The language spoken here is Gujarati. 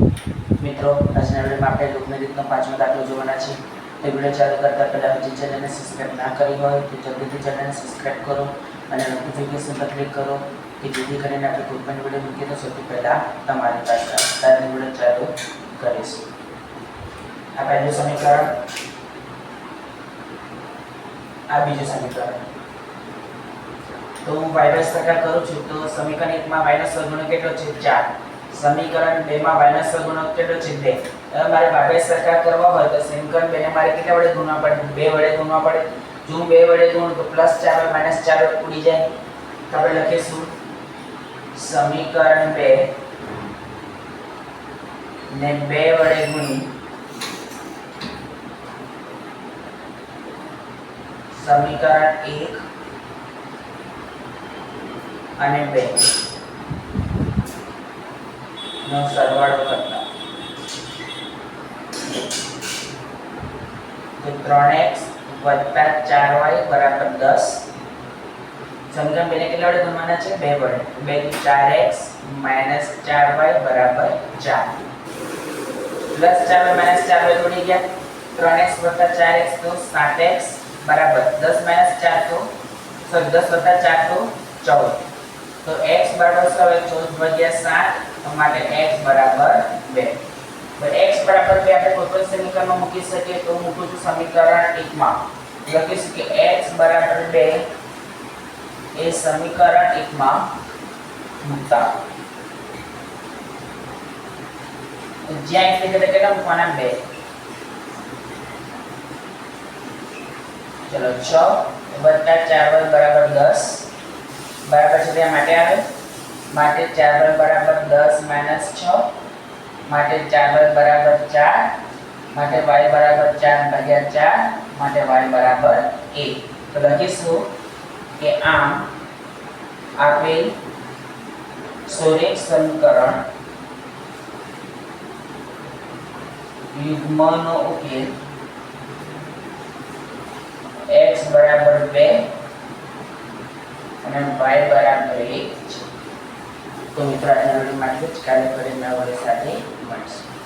મિત્રો આજના આપણે લોકમેરિટનો પાંચમો દાખલો જોવાના છે તે વીડિયો ચાલુ કરતા પહેલાં હજી ચેનલને સબસ્ક્રાઈબ ના કરી હોય, તો જલ્દીથી ચેનલને સબસ્ક્રાઈબ કરો અને નોટિફિકેશન પર ક્લિક કરો કે જેથી કરીને આપણે કોઈ પણ વીડિયો મૂકીએ તો સૌથી પહેલાં તમારી પાસે. ત્યારે વીડિયો ચાલુ કરીશું આ પહેલું સમીકરણ. આ બીજું સમીકરણ. તો હું વાયરસ ટકા કરું છું. તો સમીકરણ એકમાં વાયરસ સગુણક કેટલો છે? ચાર. સમીકરણ 2 માં માઇનસ બે હવે મારે બાબે સરખા કરવા હોય તો સમીકરણ 2 ને મારે કેટલા વડે ગુણવા પડે? બે વડે ગુણવા પડે. જો હું બે વડે ગુણ તો પ્લસ ચાર હોય માઇનસ ચાર ઉડી જાય. તો આપણે લખીશું. સમીકરણ બે ને બે વડે ગુણી સમીકરણ એક અને બે. નો સરવાળો કરતા. તો ત્રણ એક્સ વત્તા ચાર સમીકરણ બેને કેટલા વડે ગુણવાના છે? બે વડે. બે ચાર એક્સ માઇનસ ચાર વાય બરાબર ચાર. માઇનસ ચાર વાય ઉડી ગયા. ત્રણ એક્સ વત્તા ચાર એક્સ તો સાત એક્સ બરાબર દસ માઇનસ ચાર તો સોરી દસ વત્તા ચાર તો ચૌદ. તો x બરાબર 14 ભાગ્યા 7 તો માટે x બરાબર 2 તો x બરાબર 2 આપણે કોઈ પણ સમીકરણમાં મૂકી શકીએ તો મૂકું છું સમીકરણ 1 માં લખીશું કે x બરાબર 2 એ સમીકરણ 1 માં મૂકતા જ્યાં x એટલે કેટલા મૂકવાના 2 ચલો 6 વત્તા 4 બરાબર 10 બરાબર છે ત્યાં માટે આવે? માટે 4 વર્ગ બરાબર 10 માઇનસ 6 માટે 4 વર્ગ બરાબર 4 માટે y બરાબર 4 ભાગ્યા 4 માટે y બરાબર 1 તો લખીશું કે આમ આપેલ સોરેક સમીકરણ યુગ્મનો ઉકેલ x બરાબર 2 અને y બરાબર 1 છે. તો મિત્રો આજના વિડીયોમાં જ કાલે ફરી સાથે મળીશું.